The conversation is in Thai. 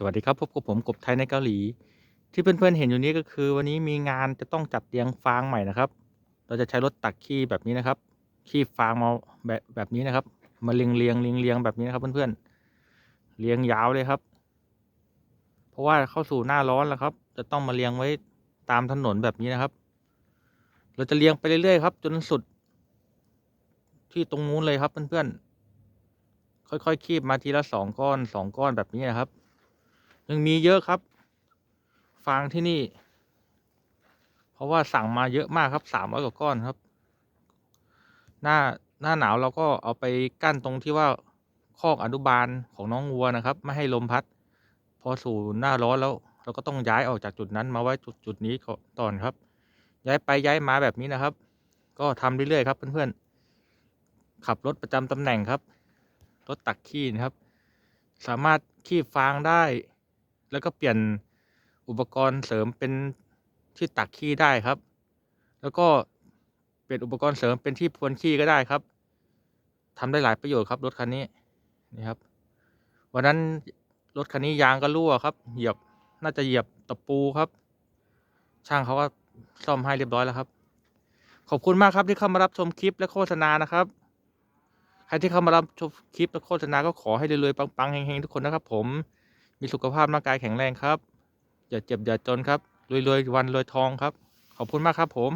สวัสดีครับพบกับผมกบไทยในเกาหลี ที่เพื่อนๆเห็นอยู่นี้ก็คือ วันนี้มีงานจะต้องจัดเรียงฟางใหม่นะครับ เราจะใช้รถตักขี้แบบนี้นะครับขี้ฟางมาแบบแบบนี้นะครับ มาเรียงเรียงเรียงเรียงแบบนี้นะครับ เพื่อนๆเรียงยาวเลยครับ เพราะว่าเข้าสู่หน้าร้อนแล้วครับ จะต้องมาเรียงไว้ตามถนนแบบนี้นะครับ เราจะเรียงไปเรื่อยๆครับ จนสุด ที่ตรงนู้นเลยครับเพื่อนๆค่อยๆคีบมาทีละสองก้อนสองก้อนแบบนี้นะครับ ยังมีเยอะครับ ฟางที่นี่ เพราะว่าสั่งมาเยอะมากครับสามร้อยกว่าก้อนครับ หน้าหน้าหนาวเราก็เอาไปกั้นตรงที่ว่าคอกอนุบาลของน้องวัวนะครับ ไม่ให้ลมพัด พอสู่หน้าร้อนแล้ว เราก็ต้องย้ายออกจากจุดนั้นมาไว้จุดจุดนี้ก่อนครับ ย้ายไปย้ายมาแบบนี้นะครับ ก็ทำเรื่อยๆครับเพื่อนๆขับรถประจำตำแหน่งครับรถตักขี้นะครับ สามารถขี้ฟางได้ แล้วก็เปลี่ยนอุปกรณ์เสริมเป็นที่ตักขี้ได้ครับ แล้วก็เปลี่ยนอุปกรณ์เสริมเป็นที่พรวนขี้ก็ได้ครับทำได้หลายประโยชน์ครับรถคันนี้นี่ครับ วันนั้นรถคันนี้ยางก็รั่วครับ เหยียบน่าจะเหยียบตะปูครับ ช่างเขาก็ซ่อมให้เรียบร้อยแล้วครับ ขอบคุณมากครับที่เข้ามารับชมคลิปและโฆษณานะครับใครที่เข้ามารับชมคลิปและโฆษณาก็ขอให้รวยๆปังๆเฮงๆทุกคนนะครับผม มีสุขภาพร่างกายแข็งแรงครับ อย่าเจ็บอย่าจนครับรวยๆวันรวยทองครับ ขอบคุณมากครับผม